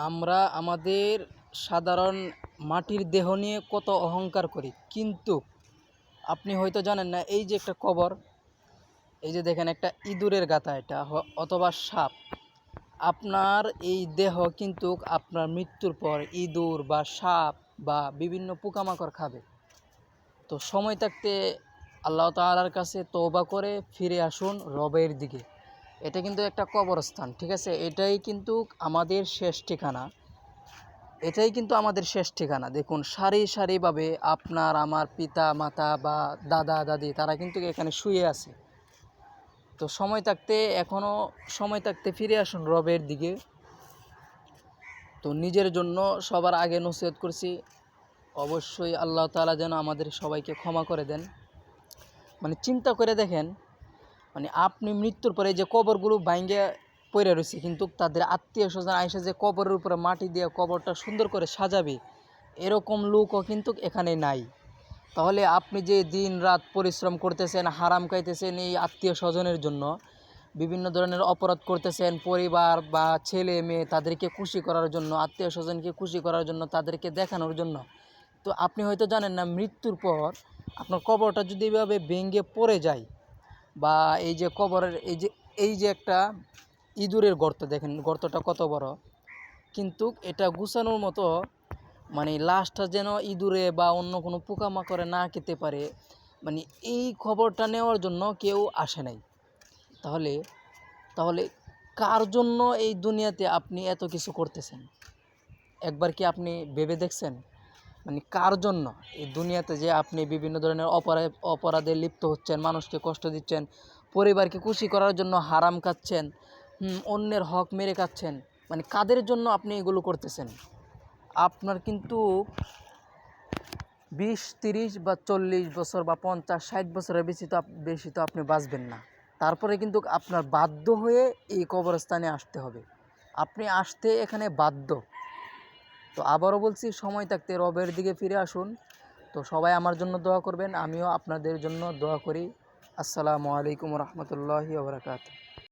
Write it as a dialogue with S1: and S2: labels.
S1: আমরা আমাদের সাধারণ মাটির দেহ নিয়ে কত অহংকার করি। কিন্তু আপনি হয়তো জানেন না, এই যে একটা কবর, এই যে দেখেন একটা ইঁদুরের গাথা এটা অথবা সাপ, আপনার এই দেহ কিন্তু আপনার মৃত্যুর পর ইঁদুর বা সাপ বা বিভিন্ন পোকামাকড় খাবে। তো সময় থাকতে আল্লাহ তাআলার কাছে তওবা করে ফিরে আসুন রবের দিকে। এটা কিন্তু একটা কবরস্থান, ঠিক আছে? এটাই কিন্তু আমাদের শেষ ঠিকানা। এটাই কিন্তু আমাদের শেষ ঠিকানা। দেখুন, সারি সারিভাবে আপনার, আমার পিতা, মাতা বা দাদা, দাদি, তারা কিন্তু এখানে শুয়ে আছে। তো সময় থাকতে এখনও সময় থাকতে ফিরে আসুন রবের দিকে। তো নিজের জন্য সবার আগে নসিহত করছি, অবশ্যই আল্লাহ তাআলা যেন আমাদের সবাইকে ক্ষমা করে দেন। মানে চিন্তা করে দেখেন মানে আপনি মৃত্যুর পরে যে কবরগুলো ভাঙ্গে পড়ে রয়েছে, কিন্তু তাদের আত্মীয় স্বজন আইসে যে কবরের উপরে মাটি দিয়ে কবরটা সুন্দর করে সাজাবে, এরকম লোকও কিন্তু এখানে নাই। তাহলে আপনি যে দিন রাত পরিশ্রম করতেছেন, হারাম খাইতেছেন এই আত্মীয় স্বজনের জন্য, বিভিন্ন ধরনের অপরাধ করতেছেন, পরিবার বা ছেলে মেয়ে তাদেরকে খুশি করার জন্য, আত্মীয় স্বজনকে খুশি করার জন্য, তাদেরকে দেখানোর জন্য, তো আপনি হয়তো জানেন না মৃত্যুর পর আপনার কবরটা যদি এভাবে ভেঙে পড়ে যায় বা এই যে কবরের, এই যে এই যে একটা ইঁদুরের গর্ত দেখেন, গর্তটা কত বড়? কিন্তু এটা গুছানোর মতো মানে লাশটা যেন ইঁদুরে বা অন্য কোনো পোকামাকড়ে না খেতে পারে মানে এই খবরটা নেওয়ার জন্য কেউ আসে নাই। তাহলে তাহলে কার জন্য এই দুনিয়াতে আপনি এত কিছু করতেছেন? একবার কি আপনি ভেবে দেখছেন? মানে কার জন্য? এই দুনিয়াতে যে আপনি বিভিন্ন ধরনের অপরাধ, অপরাধে লিপ্ত হচ্ছেন, মানুষকে কষ্ট দিচ্ছেন, পরিবারকে খুশি করার জন্য হারাম খাচ্ছেন অন্যের হক মেরে খাচ্ছেন মানে কাদের জন্য আপনি এগুলো করতেছেন? আপনার কিন্তু বিশ, তিরিশ বা চল্লিশ বছর বা পঞ্চাশ, ষাট বছরের বেশি তো বেশি তো আপনি বাঁচবেন না। তারপরে কিন্তু আপনার বাধ্য হয়ে এই কবরস্থানে আসতে হবে। আপনি আসতে এখানে বাধ্য। তো আবারও বলছি, সময় থাকতে রবের দিকে ফিরে আসুন। তো সবাই আমার জন্য দোয়া করবেন, আমিও আপনাদের জন্য দোয়া করি। আসসালামু আলাইকুম রহমতুল্লাহি ওবরাকাত